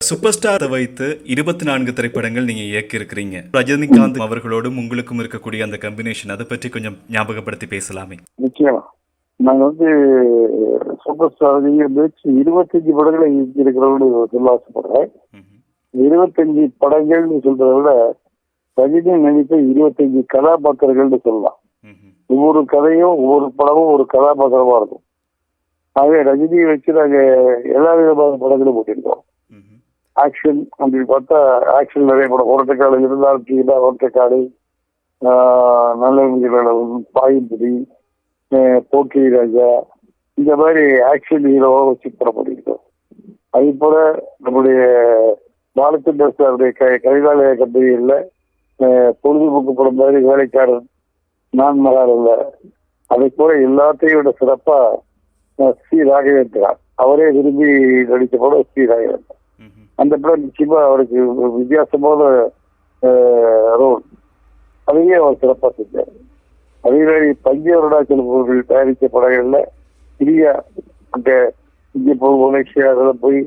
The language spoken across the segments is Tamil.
சூப்பர் ஸ்டாரை வைத்து இருபத்தி நான்கு திரைப்படங்கள் நீங்க இயக்கி இருக்கிறீங்க ரஜினிகாந்த் அவர்களோடும் உங்களுக்கும் இருக்கக்கூடிய அந்த கம்பினேஷன் அதை பற்றி கொஞ்சம் ஞாபகப்படுத்தி பேசலாமே நிச்சயமா நாங்க வந்து சூப்பர் ஸ்டார் இருபத்தஞ்சு படங்களை இருக்கிறவங்க சொல்ல ஆசைப்படுறேன். இருபத்தஞ்சு படங்கள்னு சொல்றதை விட ரஜினி நடித்த இருபத்தஞ்சு கதாபாத்திரங்கள்னு சொல்லலாம். ஒவ்வொரு கதையும் ஒவ்வொரு படமும் ஒரு கதாபாத்திரமா இருக்கும் ஆகவே ரஜினியை வச்சு நாங்க எல்லா விதமான படங்களும் போட்டிருக்கோம். ஆக்ஷன் அப்படின்னு பார்த்தா ஆக்ஷன் நிறைய படம். ஓரட்டக்காடு இருந்தால் கீழே ஓரட்டக்காடு நல்ல நிகழ்வு, பாயும்புடி ஆஹ் போக்கிரி ராஜா இந்த மாதிரி ஆக்ஷன் ஹீரோவா வச்சு படம் பண்ணியிருக்கோம். அதே போல நம்முடைய பாலச்சந்திர சாருடைய க கரிகாலய கம்பெனியில் பொழுதுபோக்கு படம் மாதிரி வேலைக்காரன் நான் மகார் அதை போல எல்லாத்தையும் விட சிறப்பாக ஸ்ரீ ராகவேந்திரா. அவரே விரும்பி நடித்த படம் ஸ்ரீ ராகவேந்திரா. அந்த படம் நிச்சயமா அவருக்கு வித்தியாசமான ரோல். அதையே அவர் சிறப்பாக செஞ்சார். அதே மாதிரி பஞ்ச அருணாச்சலம் அவர்கள் தயாரித்த படங்கள்ல இந்தியா அந்த இந்திய போய் மலேசியா அதெல்லாம் போய்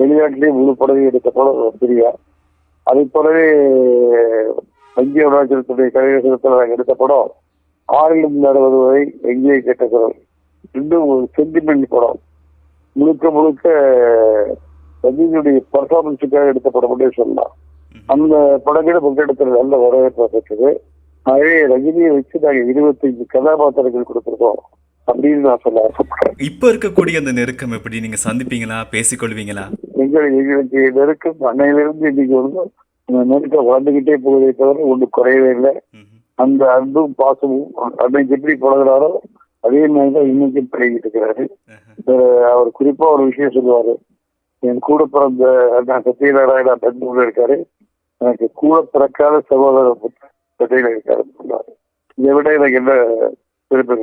வெளிநாட்டிலேயே முழு படகையும் எடுத்த படம் பிரியா அதை போலவே பஞ்ச அருணாச்சலத்துடைய கலைஞரத்தில் நாங்கள் எடுத்த படம் ஆறிலும் நடவது வரை எங்கே கேட்ட குரல். இன்னும் ஒரு சென்டிமெண்ட் படம். முழுக்க முழுக்க ரஜினியுடைய பர்ஃபார்மன்ஸுக்காக எடுத்த படம்னே சொல்லலாம். அந்த படங்களை முன்னெடுத்துல நல்ல வரவேற்பு பெற்றது ஆகவே ரஜினியை வச்சு நாங்க இருபத்தஞ்சு கதாபாத்திரங்கள் கொடுத்துருக்கோம் அப்படின்னு நான் சொல்ல ஆசைப்படுறேன். இப்ப இருக்கக்கூடிய அந்த நெருக்கம் எப்படி? நீங்க சந்திப்பீங்களா? பேசிக்கொள்வீங்களா? எங்களுக்கு எங்களுக்கு நெருக்கம் அன்னையிலிருந்து இன்னைக்கு வந்து நெருக்கம் வளர்ந்துகிட்டே போவதை தவிர ஒன்றும் குறையவே இல்லை. அந்த அன்பும் பாசமும் அன்னைக்கு எப்படி பழகுறாரோ அதே மாதிரி தான் இன்னைக்கும் பழகிட்டு இருக்கிறாரு. அவர் குறிப்பா ஒரு விஷயம் சொல்லுவாரு. என் கூட பிறந்த அண்ணா சத்யநாராயணா பெங்களூர்ல இருக்காரு. எனக்கு கூட பிறக்காத சகோதரர் சென்னையில இருக்காரு. இதை விட எனக்கு என்ன பெருமை?